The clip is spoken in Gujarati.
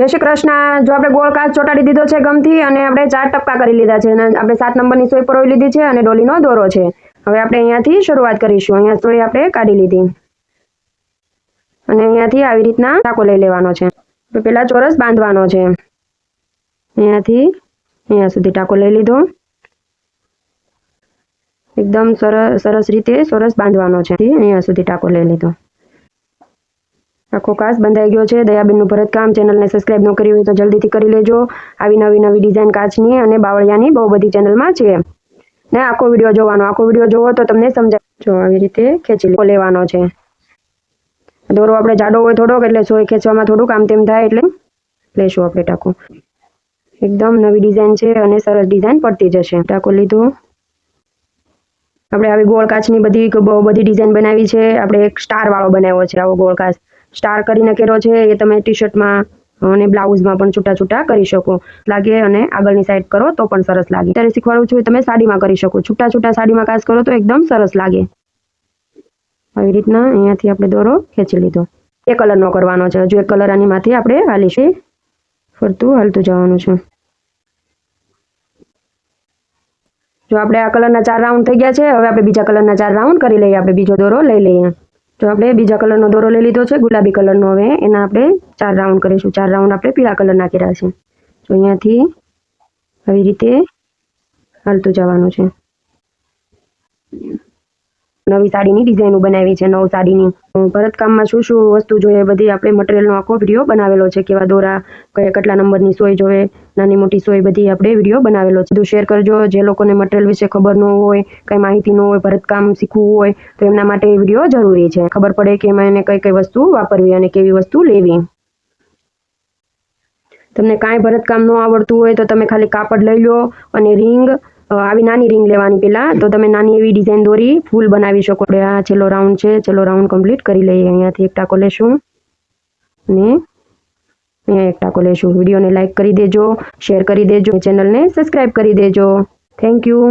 જય શ્રી કૃષ્ણ. જો આપણે ગોળ કાચ ચોટાડી દીધો છે ગમથી અને આપણે ચાર ટપકા કરી લીધા છે અને આપણે સાત નંબરની સોય પરોવી લીધી છે અને ડોલીનો દોરો છે. હવે આપણે અહીંયાથી શરૂઆત કરીશું. અહીંયા સોય આપણે કાઢી લીધી. અને અહીંયાથી આવી રીતના ટાંકો લઈ લેવાનો છે. પેલા ચોરસ બાંધવાનો છે. અહીંયાથી અહીંયા સુધી ટાંકો લઈ લીધો. એકદમ સરસ સરસ રીતે સરસ બાંધવાનો છે. અહીંયા સુધી ટાંકો લઈ લીધો. આખો કાચ બંધાઈ ગયો છે. દયાબેનનું ભરતકામ ચેનલને સબસ્ક્રાઇબ ન કરી હોય તો જલ્દીથી કરી લેજો. આવી નવી નવી ડિઝાઇન કાચની અને બાવળિયાની બહુ બધી ચેનલમાં છે. ને આખો વીડિયો જોવાનો. આખો વીડિયો જોવો તો તમને સમજાય. જો આવી રીતે ખેંચી લેવાનો છે. દોરો આપણે જાડો હોય થોડોક એટલે સોય ખેંચવામાં થોડુંક આમ તેમ થાય એટલે લેશું આપણે ટાંકો. એકદમ નવી ડિઝાઇન છે અને સરસ ડિઝાઇન પડતી જશે. ટાંકો લીધો. આપણે આવી ગોળ કાચની બધી બહુ બધી ડિઝાઇન બનાવી છે. આપણે એક સ્ટાર વાળો બનાવ્યો છે, આવો ગોળ કાચ સ્ટાર કરીને કર્યો છે, એ તમે ટી શર્ટમાં અને બ્લાઉઝમાં પણ છૂટા છૂટા કરી શકો. લાગે અને આગળની સાઈડ કરો તો પણ સરસ લાગે. ત્યારે શીખવાડું છું તમે સાડીમાં કરી શકો. છૂટા છૂટા સાડીમાં કાચ કરો તો એકદમ સરસ લાગે. આવી રીતના અહીંયાથી આપણે દોરો ખેંચી લીધો. એ કલરનો કરવાનો છે. હજુ એક કલર આની માથે આપણે હાલીશું. ફરતું હાલતું જવાનું છે. જો આપણે આ કલરના ચાર રાઉન્ડ થઈ ગયા છે, હવે આપણે બીજા કલરના ચાર રાઉન્ડ કરી લઈએ. આપણે બીજો દોરો લઈ લઈએ. જો આપણે બીજા કલરનો દોરો લઈ લીધો છે, ગુલાબી કલરનો હવે. એના આપણે ચાર રાઉન્ડ કરીશું. ચાર રાઉન્ડ આપણે પીળા કલરના કર્યા છે તો અહીંયાથી આવી રીતે હાલતું જવાનું છે. નવી સાડીની ડિઝાઇનો બનાવી છે, નવ સાડીની. ભરતકામમાં શું શું વસ્તુ જોઈએ, બધી આપણે મટીરિયલનો આખો વીડિયો બનાવેલો છે, કેવા દોરા, કયા કેટલા નંબરની સોય જોઈએ નાની મોટી સોય બધી આપણે વીડિયો બનાવેલો છે. બધું શેર કરજો, જે લોકોને મટીરિયલ વિશે ખબર ન હોય, કંઈ માહિતી ન હોય, ભરતકામ શીખવું હોય, તો એમના માટે વીડિયો જરૂરી છે. ખબર પડે કે એમાં એને કઈ કઈ વસ્તુ વાપરવી અને કેવી વસ્તુ લેવી. તમને કાંઈ ભરતકામ ન આવડતું હોય તો તમે ખાલી કાપડ લઈ લો અને રિંગ આવી નાની રિંગ લેવાની પહેલા તો તમે નાની એવી ડિઝાઇન દોરી, ફૂલ બનાવી શકો આ છેલ્લો રાઉન્ડ છે. છેલ્લો રાઉન્ડ કમ્પ્લીટ કરી લઈએ. અહીંયાથી એક ટાંકો લેશું. અને અહીંયા એક ટાંકો લેશું. વિડીયોને લાઇક કરી દેજો શેર કરી દેજો ચેનલને સબસ્ક્રાઈબ કરી દેજો. Thank you